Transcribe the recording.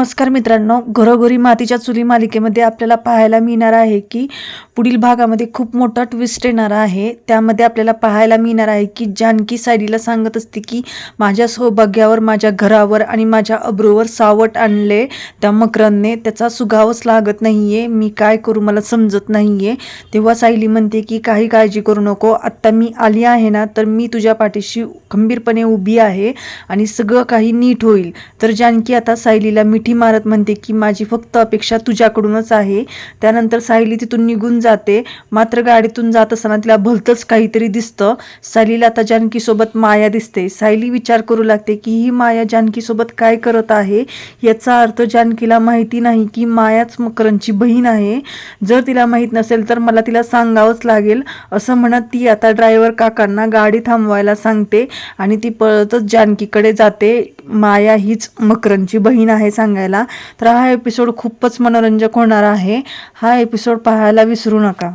नमस्कार मित्रांनो घरोघरी मातीच्या चुली मालिकेमध्ये आपल्याला पाहायला मिळणार आहे की पुढील भागामध्ये खूप मोठा ट्विस्ट येणार आहे. त्यामध्ये आपल्याला पाहायला मिळणार आहे की जानकी सायलीला सांगत असते की माझ्या सौभाग्यावर माझ्या घरावर आणि माझ्या अब्रूवर सावट आणले त्या मकरांने. त्याचा सुगावच लागत नाही आहे मी काय करू मला समजत नाही आहे तेव्हा सायली म्हणते की काही काळजी करू नको. आत्ता मी आली आहे ना तर मी तुझ्या पाठीशी खंबीरपणे उभी आहे आणि सगळं काही नीट होईल. तर जानकी आता सायलीला मिठी मारत म्हणते की माझी फक्त अपेक्षा तुझ्याकडूनच आहे. त्यानंतर सायली तिथून निघून जाते. मात्र गाडीतून जात असताना तिला भलतंच काहीतरी दिसतं. सायलीला आता जानकीसोबत माया दिसते. सायली विचार करू लागते की ही माया जानकीसोबत काय करत आहे? याचा अर्थ जानकीला माहिती नाही की मायाच मकरांची बहीण आहे. जर तिला माहीत नसेल तर मला तिला सांगावंच लागेल. असं म्हणत ती आता ड्रायव्हर काकांना गाडी थांबवायला सांगते आणि ती पळतच जानकीकडे जाते. माया हीच मकरनची बहीण आहे सांगायला तर हा एपिसोड खूपच मनोरंजक होणार आहे. हा एपिसोड पाहायला विसरू नका.